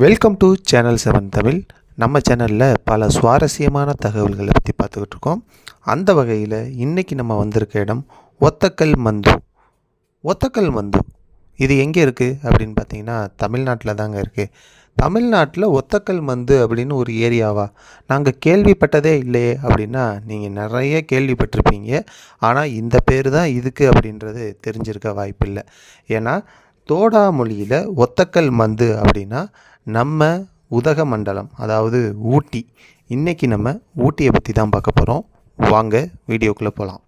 Welcome to channel seven Tamil நம்ம சேனலில் பல சுவாரஸ்யமான தகவல்களை பற்றி பார்த்துக்கிட்டு இருக்கோம். அந்த வகையில் இன்றைக்கி நம்ம வந்திருக்க இடம் ஒத்தக்கல் மந்து. ஒத்தக்கல் மந்து. இது எங்கே இருக்குது அப்படின்னு பார்த்தீங்கன்னா தமிழ்நாட்டில் தாங்க இருக்குது தமிழ்நாட்டில் ஒத்தக்கல் மந்து அப்படின்னு ஒரு ஏரியாவா? நாங்கள் கேள்விப்பட்டதே இல்லையே அப்படின்னா நீங்கள் நிறைய கேள்விப்பட்டிருப்பீங்க. ஆனால் இந்த பேர் தான் இதுக்கு அப்படின்றது தெரிஞ்சிருக்க வாய்ப்பில்லை. ஏன்னா தோடா மொழியில் ஒத்தக்கல் மந்து அப்படின்னா நம்ம உதகமண்டலம் அதாவது ஊட்டி. இன்றைக்கி நம்ம ஊட்டியை பற்றி தான் பார்க்க போகிறோம் வாங்க வீடியோக்குள்ளே போகலாம்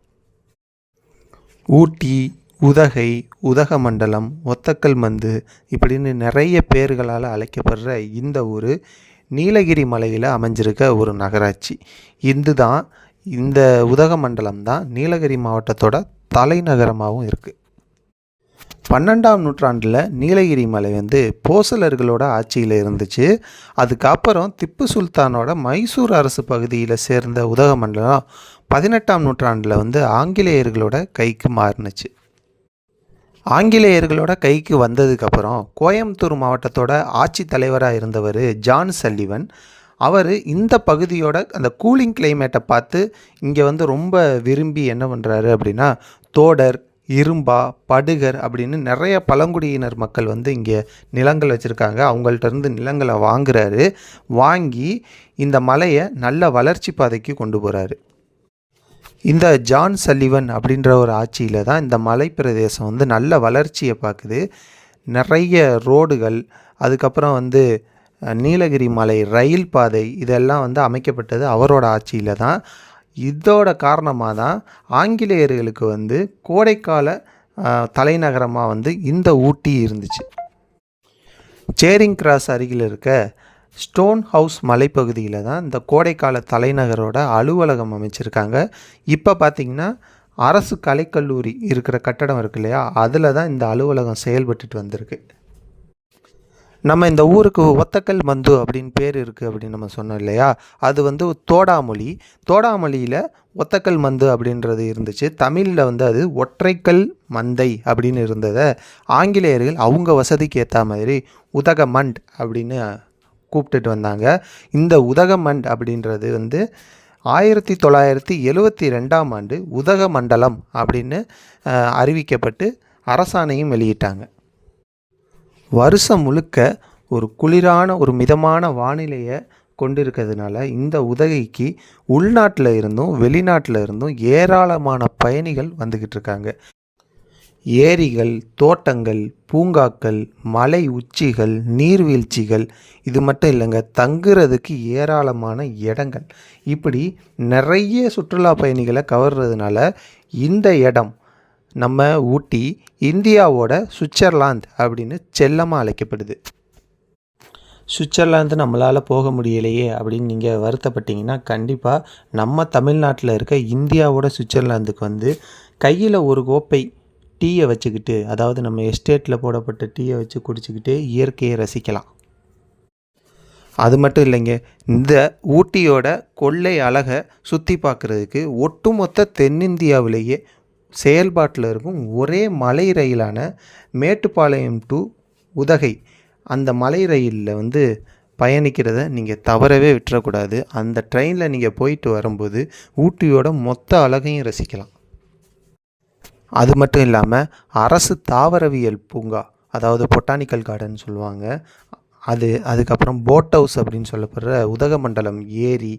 ஊட்டி உதகை உதகமண்டலம் ஒத்தக்கல் மந்து இப்படின்னு நிறைய பேர்களால் அழைக்கப்படுற இந்த ஊர் நீலகிரி மலையில் அமைஞ்சிருக்க ஒரு நகராட்சி. இது தான் இந்த உதகமண்டலம் தான் நீலகிரி மாவட்டத்தோட தலைநகரமாகவும் இருக்குது பன்னெண்டாம் நூற்றாண்டில் நீலகிரி மலை வந்து போசலர்களோட ஆட்சியில் இருந்துச்சு. அதுக்கப்புறம் திப்பு சுல்தானோட மைசூர் அரசு பகுதியில் சேர்ந்த உதகமண்டலம் பதினெட்டாம் நூற்றாண்டில் வந்து ஆங்கிலேயர்களோட கைக்கு மாறினுச்சு. ஆங்கிலேயர்களோட கைக்கு வந்ததுக்கப்புறம் கோயம்புத்தூர் மாவட்டத்தோட ஆட்சி தலைவராக இருந்தவர் ஜான் சல்லிவன். அவர் இந்த பகுதியோட அந்த கூலிங் கிளைமேட்டை பார்த்து இங்கே வந்து ரொம்ப விரும்பி என்ன பண்ணுறாரு அப்படின்னா தோடர் இரும்பா படுகர் அப்படின்னு நிறைய பழங்குடியினர் மக்கள் வந்து இங்கே நிலங்கள் வச்சுருக்காங்க. அவங்கள்ட்ட இருந்து நிலங்களை வாங்குறாரு. வாங்கி இந்த மலையை நல்ல வளர்ச்சி பாதைக்கு கொண்டு போகிறாரு இந்த ஜான் சல்லிவன் அப்படின்ற ஒரு ஆட்சியில் தான் இந்த மலை பிரதேசம் வந்து நல்ல வளர்ச்சியை பார்க்குது. நிறைய ரோடுகள் அதுக்கப்புறம் வந்து நீலகிரி மலை ரயில் பாதை இதெல்லாம் வந்து அமைக்கப்பட்டது அவரோட ஆட்சியில் தான். இதோட காரணமாக தான் ஆங்கிலேயர்களுக்கு வந்து கோடைக்கால தலைநகரமாக வந்து இந்த ஊட்டி இருந்துச்சு. சேரிங் கிராஸ் அருகில் இருக்க ஸ்டோன் ஹவுஸ் மலைப்பகுதியில் தான் இந்த கோடைக்கால தலைநகரோட அலுவலகம் அமைச்சிருக்காங்க. இப்போ பார்த்திங்கன்னா அரசு கலைக்கல்லூரி இருக்கிற கட்டடம் இருக்கு இல்லையா? அதில் தான் இந்த அலுவலகம் செயல்பட்டுட்டு வந்திருக்கு. நம்ம இந்த ஊருக்கு ஒத்தக்கல் மந்து அப்படின்னு பேர் இருக்குது அப்படின்னு நம்ம சொன்னோம் இல்லையா? அது வந்து தோடாமொழி. தோடாமொழியில் ஒத்தக்கல் மந்து அப்படின்றது இருந்துச்சு. தமிழில் வந்து அது ஒற்றைக்கல் மந்தை அப்படின்னு இருந்ததை ஆங்கிலேயர்கள் அவங்க வசதிக்கு ஏற்ற மாதிரி உதகமண்ட் அப்படின்னு கூப்பிட்டுட்டு வந்தாங்க. இந்த உதகமண்ட் அப்படின்றது வந்து ஆயிரத்தி தொள்ளாயிரத்தி எழுவத்தி ரெண்டாம் ஆண்டு உதகமண்டலம் அப்படின்னு அறிவிக்கப்பட்டு அரசாணையும் வெளியிட்டாங்க. வருஷம் முழுக்க ஒரு குளிரான ஒரு மிதமான வானிலையை கொண்டிருக்கிறதுனால இந்த உதகைக்கு உள்நாட்டில் இருந்தும் வெளிநாட்டில் இருந்தும் ஏராளமான பயணிகள் வந்துக்கிட்டு இருக்காங்க. ஏரிகள் தோட்டங்கள் பூங்காக்கள் மலை உச்சிகள் நீர்வீழ்ச்சிகள் இது மட்டும் இல்லைங்க தங்குறதுக்கு ஏராளமான இடங்கள். இப்படி நிறைய சுற்றுலா பயணிகளை கவர்றதுனால இந்த இடம் நம்ம ஊட்டி இந்தியாவோட சுவிட்சர்லாந்து அப்படின்னு செல்லமாக அழைக்கப்படுது. சுவிட்சர்லாந்து நம்மளால் போக முடியலையே அப்படின்னு நீங்கள் வருத்தப்பட்டீங்கன்னா கண்டிப்பாக நம்ம தமிழ்நாட்டில் இருக்க இந்தியாவோட சுவிட்சர்லாந்துக்கு வந்து கையில் ஒரு கோப்பை டீயை வச்சுக்கிட்டு அதாவது நம்ம எஸ்டேட்டில் போடப்பட்ட டீயை வச்சு குடிச்சிக்கிட்டு இயற்கையை ரசிக்கலாம். அது மட்டும் இல்லைங்க இந்த ஊட்டியோட கொள்ளை அழகை சுற்றி பார்க்குறதுக்கு ஒட்டுமொத்த தென்னிந்தியாவிலேயே செயல்பாட்டில் இருக்கும் ஒரே மலை ரயிலான மேட்டுப்பாளையம் டு உதகை. அந்த மலை ரயிலில் வந்து பயணிக்கிறத நீங்கள் தவறவே விட்டுறக்கூடாது. அந்த ட்ரெயினில் நீங்கள் போயிட்டு வரும்போது ஊட்டியோட மொத்த அழகையும் ரசிக்கலாம். அது மட்டும் இல்லாமல் அரசு தாவரவியல் பூங்கா அதாவது பொட்டானிக்கல் கார்டன் சொல்லுவாங்க. அது அதுக்கப்புறம் போட் ஹவுஸ் அப்படின்னு சொல்லப்படுற உதகமண்டலம் ஏரி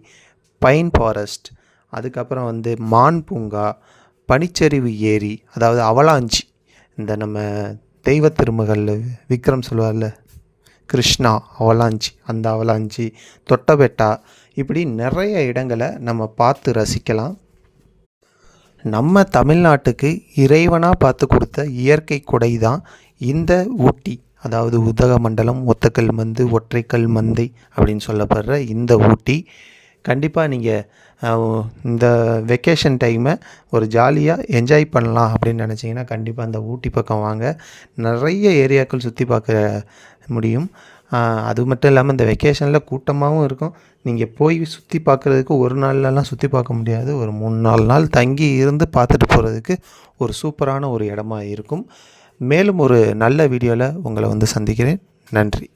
பைன் ஃபாரஸ்ட் அதுக்கப்புறம் வந்து மான் பூங்கா பனிச்சரிவு ஏரி அதாவது அவலாஞ்சி இந்த நம்ம தெய்வ திருமகள் விக்ரம் சொல்லுவார்ல கிருஷ்ணா அவலாஞ்சி அந்த அவலாஞ்சி தொட்டபெட்டா இப்படி நிறைய இடங்களை நம்ம பார்த்து ரசிக்கலாம். நம்ம தமிழ்நாட்டுக்கு இறைவனாக பார்த்து கொடுத்த இயற்கை கொடை தான் இந்த ஊட்டி அதாவது உதகமண்டலம் ஒத்தக்கல் மந்து ஒற்றைக்கல் மந்தை அப்படின்னு சொல்லப்படுற இந்த ஊட்டி. கண்டிப்பாக நீங்கள் இந்த வெக்கேஷன் டைமை ஒரு ஜாலியாக என்ஜாய் பண்ணலாம் அப்படின்னு நினச்சிங்கன்னா கண்டிப்பாக அந்த ஊட்டி பக்கம் வாங்க. நிறைய ஏரியாக்கள் சுற்றி பார்க்க முடியும். அது மட்டும் இல்லாமல் இந்த வெக்கேஷனில் கூட்டமாகவும் இருக்கும். நீங்கள் போய் சுற்றி பார்க்குறதுக்கு ஒரு நாள்லலாம் சுற்றி பார்க்க முடியாது. ஒரு மூணு நாலு நாள் தங்கி இருந்து பார்த்துட்டு போகிறதுக்கு ஒரு சூப்பரான ஒரு இடமா இருக்கும். மேலும் ஒரு நல்ல வீடியோவில் உங்களை வந்து சந்திக்கிறேன். நன்றி.